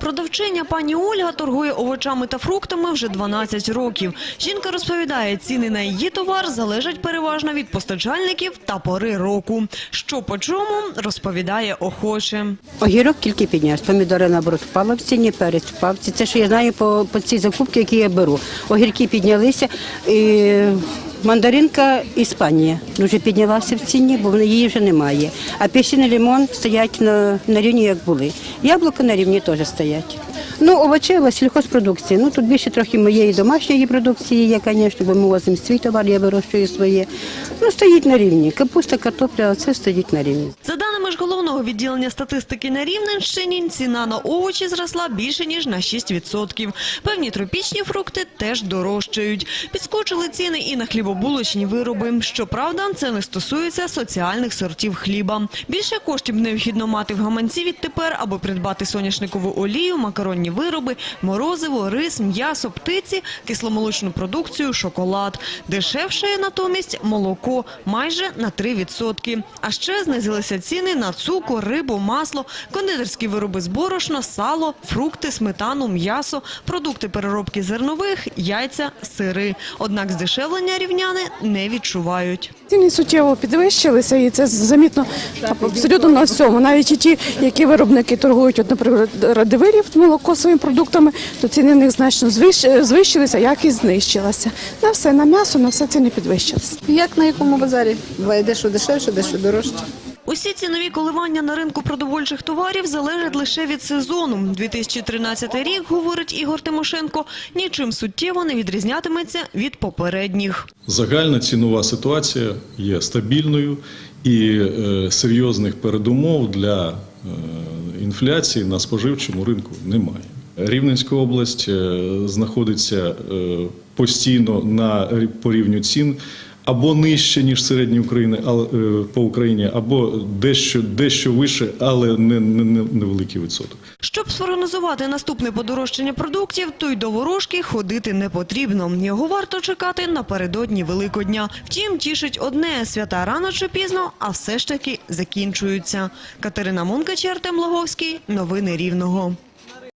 Продавчиня пані Ольга торгує овочами та фруктами вже 12 років. Жінка розповідає, ціни на її товар залежать переважно від постачальників та пори року. Що по чому, розповідає охоче. Огірок тільки піднявся, помідори наоборот впала в ціні, перець впав. Це, що я знаю по, по цій закупці, які я беру. Огірки піднялися. І мандаринка Іспанія дуже піднялася в ціні, бо її вже немає. А пісень і лимон стоять на, на рівні, як були. Яблука на рівні теж стоять. Ну, овочева, сільхозпродукція. Ну, тут більше трохи моєї домашньої продукції є, звісно, бо ми возимо свій товар, я вирощую своє. Ну, стоїть на рівні. Капуста, картопля, це стоїть на рівні. За ж головного відділення статистики на Рівненщині, ціна на овочі зросла більше ніж на 6%. Певні тропічні фрукти теж дорожчають. Підскочили ціни і на хлібобулочні вироби. Щоправда, це не стосується соціальних сортів хліба. Більше коштів необхідно мати в гаманці відтепер, аби придбати соняшникову олію, макаронні вироби, морозиво, рис, м'ясо, птиці, кисломолочну продукцію, шоколад. Дешевше натомість молоко майже на 3%. А ще знизилися ціни на цукор, рибу, масло, кондитерські вироби з борошна, сало, фрукти, сметану, м'ясо, продукти переробки зернових, яйця, сири. Однак здешевлення рівняни не відчувають. Ціни суттєво підвищилися, і це замітно абсолютно на всьому. Навіть і ті, які виробники торгують, от, наприклад, радивирів молоко своїми продуктами, то ціни в них значно звищ- звищилися, якість знищилася. На все, на м'ясо, на все ціни підвищилися. Як на якому базарі? Буває дещо дешевше, дещо дорожче. Усі цінові коливання на ринку продовольчих товарів залежать лише від сезону. 2013 рік, говорить Ігор Тимошенко, нічим суттєво не відрізнятиметься від попередніх. Загальна цінова ситуація є стабільною і е, серйозних передумов для е, інфляції на споживчому ринку немає. Рівненська область е, знаходиться постійно на рі- по рівню цін або нижче ніж середня України але, е, по Україні, або дещо дещо вище, але не, не, не невеликий відсоток. Щоб спрогнозувати наступне подорожчання продуктів, то й до ворожки ходити не потрібно. Його варто чекати напередодні Великодня. Втім, тішить одне – свята рано чи пізно, а все ж таки закінчуються. Катерина Мункач, Артем Лаговський. Новини Рівного.